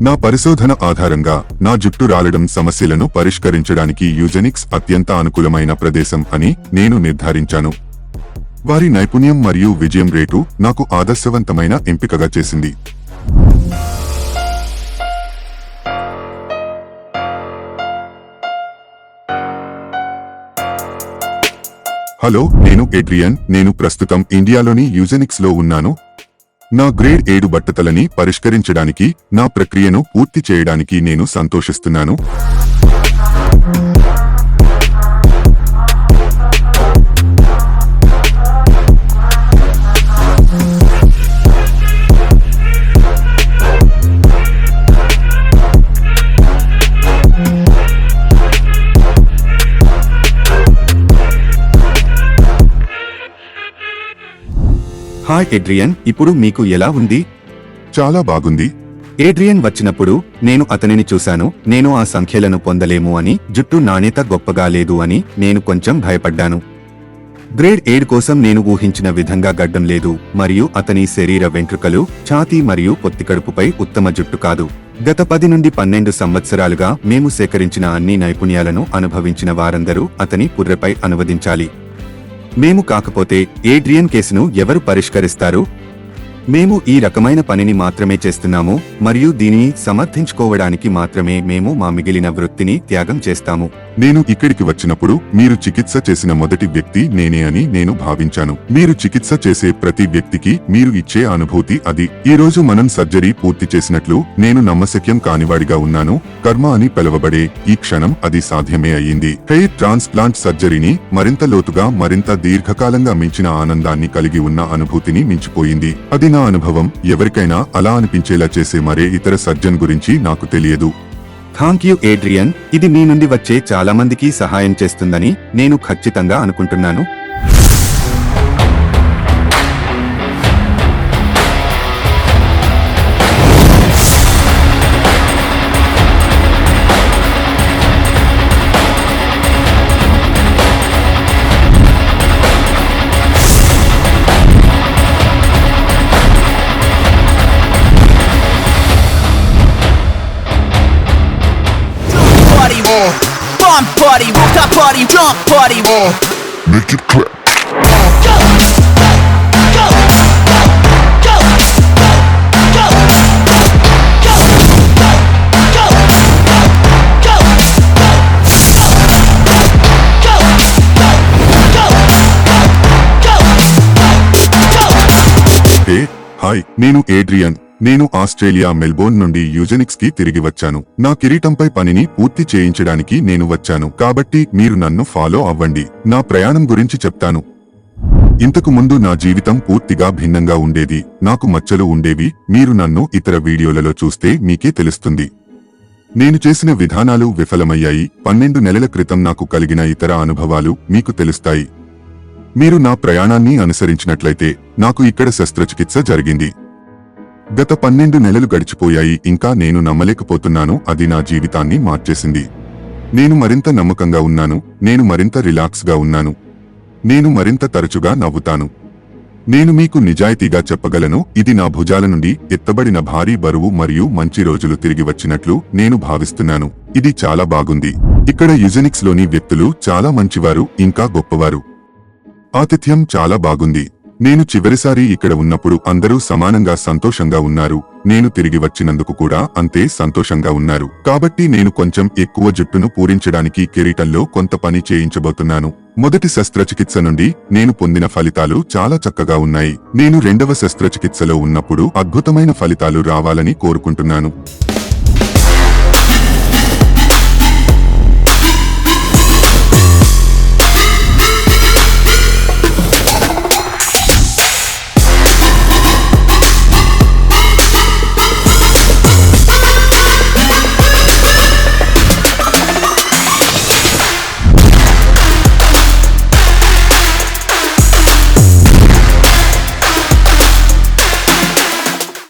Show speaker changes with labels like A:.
A: నా పరిశోధన ఆధారంగా నా జుట్టు రాలడం సమస్యలను పరిష్కరించడానికి యూజెనిక్స్ అత్యంత అనుకూలమైన ప్రదేశం అని నేను నిర్ధారించాను. వారి నైపుణ్యం మరియు విజయం రేటు నాకు ఆదర్శవంతమైన ఎంపికగా చేసింది. హలో నేను ఎడ్రియన్ నేను ప్రస్తుతం ఇండియాలోని యూజెనిక్స్లో ఉన్నాను. నా గ్రేడ్ ఏడు బట్టతలని పరిష్కరించడానికి నా ప్రక్రియను పూర్తి చేయడానికి నేను సంతోషిస్తున్నాను.
B: హాయ్ ఎడ్రియన్ ఇప్పుడు మీకు ఎలా ఉంది?
A: చాలా బాగుంది.
B: ఏడ్రియన్ వచ్చినప్పుడు నేను అతనిని చూశాను. నేను ఆ సంఖ్యలను పొందలేము అని జుట్టు నాణ్యత గొప్పగా లేదు అని నేను కొంచెం భయపడ్డాను. గ్రేడ్ ఎయిడ్ కోసం నేను ఊహించిన విధంగా గడ్డం లేదు మరియు అతని శరీర వెంట్రుకలు ఛాతీ మరియు పొత్తికడుపుపై ఉత్తమ జుట్టు కాదు. గత పది నుండి పన్నెండు సంవత్సరాలుగా మేము సేకరించిన అన్ని నైపుణ్యాలను అనుభవించిన వారందరూ అతని పుర్రెపై అనువదించాలి. మేము కాకపోతే ఏడ్రియన్ కేసును ఎవరు పరిష్కరిస్తారు? మేము ఈ రకమైన పనిని మాత్రమే చేస్తున్నాము మరియు దీనిని సమర్థించుకోవడానికి మాత్రమే మేము మా మిగిలిన వృత్తిని త్యాగం చేస్తాము.
A: నేను ఇక్కడికి వచ్చినప్పుడు మీరు చికిత్స చేసిన మొదటి వ్యక్తి నేనే అని నేను భావించాను. మీరు చికిత్స చేసే ప్రతి వ్యక్తికి మీరు ఇచ్చే అనుభూతి అది. ఈ రోజు మనం సర్జరీ పూర్తి చేసినట్లు నేను నమ్మశక్యం కానివాడిగా ఉన్నాను. కర్మ అని పిలవబడే ఈ క్షణం అది సాధ్యమే అయ్యింది. హెయిర్ ట్రాన్స్ప్లాంట్ సర్జరీని మరింత లోతుగా మరింత దీర్ఘకాలంగా మించిన ఆనందాన్ని కలిగి ఉన్న అనుభూతిని మించిపోయింది. అది నా అనుభవం. ఎవరికైనా అలా అనిపించేలా చేసే మరే ఇతర సర్జన్ గురించి నాకు తెలియదు.
B: Thank you Adrian. ఇది మీ నుండి వచ్చే చాలా మందికి సహాయం చేస్తుందని నేను ఖచ్చితంగా అనుకుంటున్నాను.
C: Oh. bomb party, rooftop party, rock party. Oh.
D: make it clap.
A: Hi నేను ఏడ్రియన్ నేను ఆస్ట్రేలియా మెల్బోర్న్ నుండి యూజెనిక్స్కి తిరిగి వచ్చాను. నా కిరీటంపై పనిని పూర్తి చేయించడానికి నేను వచ్చాను. కాబట్టి మీరు నన్ను ఫాలో అవ్వండి. నా ప్రయాణం గురించి చెప్తాను. ఇంతకు ముందు నా జీవితం పూర్తిగా భిన్నంగా ఉండేది. నాకు మచ్చలు ఉండేవి. మీరు నన్ను ఇతర వీడియోలలో చూస్తే మీకే తెలుస్తుంది. నేను చేసిన విధానాలు విఫలమయ్యాయి. పన్నెండు నెలల క్రితం నాకు కలిగిన ఇతర అనుభవాలు మీకు తెలుస్తాయి. మీరు నా ప్రయాణాన్ని అనుసరించినట్లయితే నాకు ఇక్కడ శస్త్రచికిత్స జరిగింది. గత పన్నెండు నెలలు గడిచిపోయాయి ఇంకా నేను నమ్మలేకపోతున్నాను అది నా జీవితాన్ని మార్చేసింది. నేను మరింత నమ్మకంగా ఉన్నాను నేను మరింత రిలాక్స్గా ఉన్నాను. నేను మరింత తరచుగా నవ్వుతాను. నేను మీకు నిజాయితీగా చెప్పగలను ఇది నా భుజాల నుండి ఎత్తబడిన భారీ బరువు మరియు మంచి రోజులు తిరిగి వచ్చినట్లు నేను భావిస్తున్నాను. ఇది చాలా బాగుంది. ఇక్కడ యుజెనిక్స్లోని వ్యక్తులు చాలా మంచివారు ఇంకా గొప్పవారు. ఆతిథ్యం చాలా బాగుంది. నేను చివరిసారి ఇక్కడ ఉన్నప్పుడు అందరూ సమానంగా సంతోషంగా ఉన్నారు. నేను తిరిగి వచ్చినందుకు కూడా అంతే సంతోషంగా ఉన్నారు. కాబట్టి నేను కొంచెం ఎక్కువ జుట్టును పూరించడానికి కిరీటంలో కొంత పని చేయించబోతున్నాను. మొదటి శస్త్రచికిత్స నుండి నేను పొందిన ఫలితాలు చాలా చక్కగా ఉన్నాయి. నేను రెండవ శస్త్రచికిత్సలో ఉన్నప్పుడు అద్భుతమైన ఫలితాలు రావాలని కోరుకుంటున్నాను.